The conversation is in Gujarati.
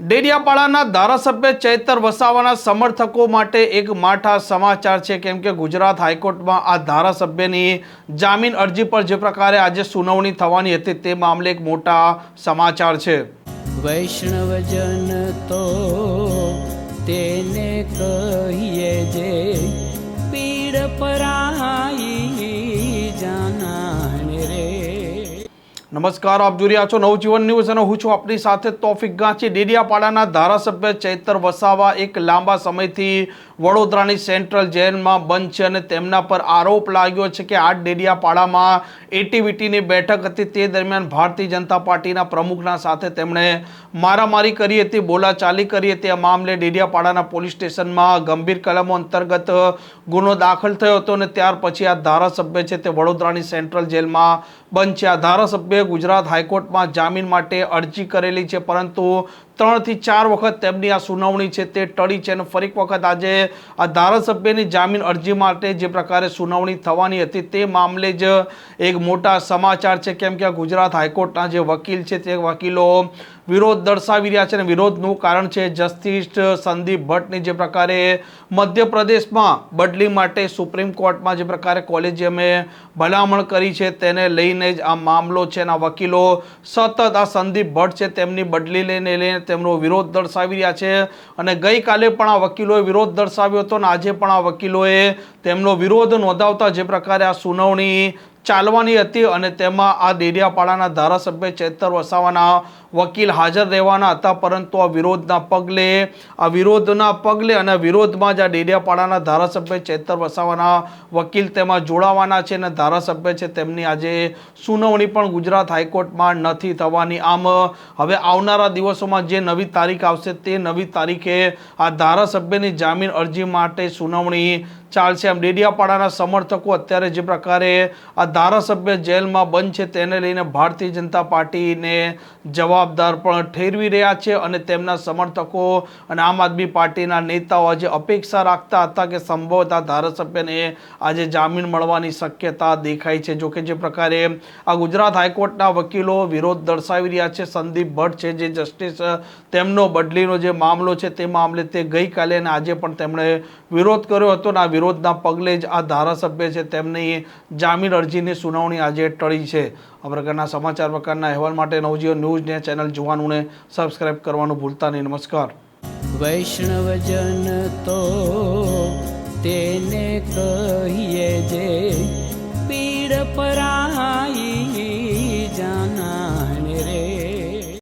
ડેડિયાપાડાના ધારાસભ્ય ચૈતર વસાવાના સમર્થકો માટે એક માઠા સમાચાર છે. કેમ કે ગુજરાત હાઈકોર્ટમાં આ ધારાસભ્યની જામીન અરજી પર જે પ્રકારે આજે સુનાવણી થવાની હતી તે મામલે એક મોટા સમાચાર છે. વૈષ્ણવજન તો તેને કહીએ જે નમસ્કાર, આપ જોઈ રહ્યા છો નવજીવન ન્યૂઝ અને હું છું આપની સાથે તોફિક ગાંચી. ડેડિયાપાડાના ધારાસભ્ય ચૈતર વસાવા એક લાંબા સમયથી વડોદરાની સેન્ટ્રલ જેલમાં બંધ છે અને તેમના પર આરોપ લાગ્યો છે કે આ ડેડિયાપાડામાં એટીવીટીની બેઠક હતી. તે દરમિયાન ભારતીય જનતા પાર્ટીના પ્રમુખના સાથે તેમણે મારામારી કરી હતી, બોલાચાલી કરી હતી. આ મામલે ડેડિયાપાડાના પોલીસ સ્ટેશનમાં ગંભીર કલમો અંતર્ગત ગુનો દાખલ થયો હતો અને ત્યાર પછી આ ધારાસભ્ય છે તે વડોદરાની સેન્ટ્રલ જેલમાં બંધ છે. આ ધારાસભ્યએ ગુજરાત હાઈકોર્ટમાં જામીન માટે અરજી કરેલી છે, પરંતુ ત્રણથી ચાર વખત તેમની આ સુનાવણી છે તે ટળી છે અને ફરી વખત આજે આ ધારાસભ્યની જામીન અરજી માટે જે પ્રકારે સુનાવણી થવાની હતી તે મામલે જ એક મોટા સમાચાર છે. કેમ કે આ ગુજરાત હાઈકોર્ટના જે વકીલ છે તે વકીલો વિરોધ દર્શાવી રહ્યા છે અને વિરોધનું કારણ છે જસ્ટિસ સંદીપ ભટ્ટની. જે પ્રકારે મધ્યપ્રદેશમાં બદલી માટે સુપ્રીમ કોર્ટમાં જે પ્રકારે કોલેજિયમે ભલામણ કરી છે તેને લઈને જ આ મામલો છે અને વકીલો સતત આ સંદીપ ભટ્ટ છે તેમની બદલી લઈને લઈને તેમનો વિરોધ દર્શાવી રહ્યા છે અને ગઈકાલે પણ આ વકીલોએ વિરોધ દર્શાવ્યો હતો અને આજે પણ આ વકીલોએ તેમનો વિરોધ નોંધાવતા જે પ્રકારે આ સુનાવણી ચાલવાની હતી અને તેમાં આ ડેડિયાપાડાના ધારાસભ્ય ચેતર વસાવાના વકીલ હાજર રહેવાના હતા, પરંતુ આ વિરોધના પગલે, આ વિરોધના પગલે અને વિરોધમાં જ આ ડેડિયાપાડાના ધારાસભ્ય ચેતર વસાવાના વકીલ તેમાં જોડાવાના છે અને ધારાસભ્ય છે તેમની આજે સુનાવણી પણ ગુજરાત હાઈકોર્ટમાં નથી થવાની. આમ હવે આવનારા દિવસોમાં જે નવી તારીખ આવશે તે નવી તારીખે આ ધારાસભ્યની જામીન અરજી માટે સુનાવણી ચાલશે આમ ડેડિયાપાડાના સમર્થકો અત્યારે જે પ્રકારે આ ધારાસભ્ય જેલમાં બંધ છે તેને લઈને ભારતીય જનતા પાર્ટીને જવાબદાર પણ ઠેરવી રહ્યા છે અને તેમના સમર્થકો અને આમ આદમી પાર્ટીના નેતાઓ આજે અપેક્ષા રાખતા હતા કે સંભવત આ ધારાસભ્યને આજે જામીન મળવાની શક્યતા દેખાય છે. જોકે જે પ્રકારે આ ગુજરાત હાઈકોર્ટના વકીલો વિરોધ દર્શાવી રહ્યા છે. સંદીપ ભટ્ટ છે જે જસ્ટિસ, તેમનો બદલીનો જે મામલો છે તે મામલે તે ગઈકાલે અને આજે પણ તેમણે વિરોધ કર્યો હતો અને આ વિરોધના પગલે જ આ ધારાસભ્ય છે, તેમની જામીન અરજીની સુનાવણી આજે ટળી છે. આ પ્રકારના સમાચાર પ્રકારના અહેવાલ માટે નવજીવન ન્યૂઝને ચેનલ જોવાનું ને સબસ્ક્રાઇબ કરવાનું ભૂલતા નહીં. નમસ્કાર. વૈષ્ણવજન તો તેને કહીએ જે પીડ પરાઈ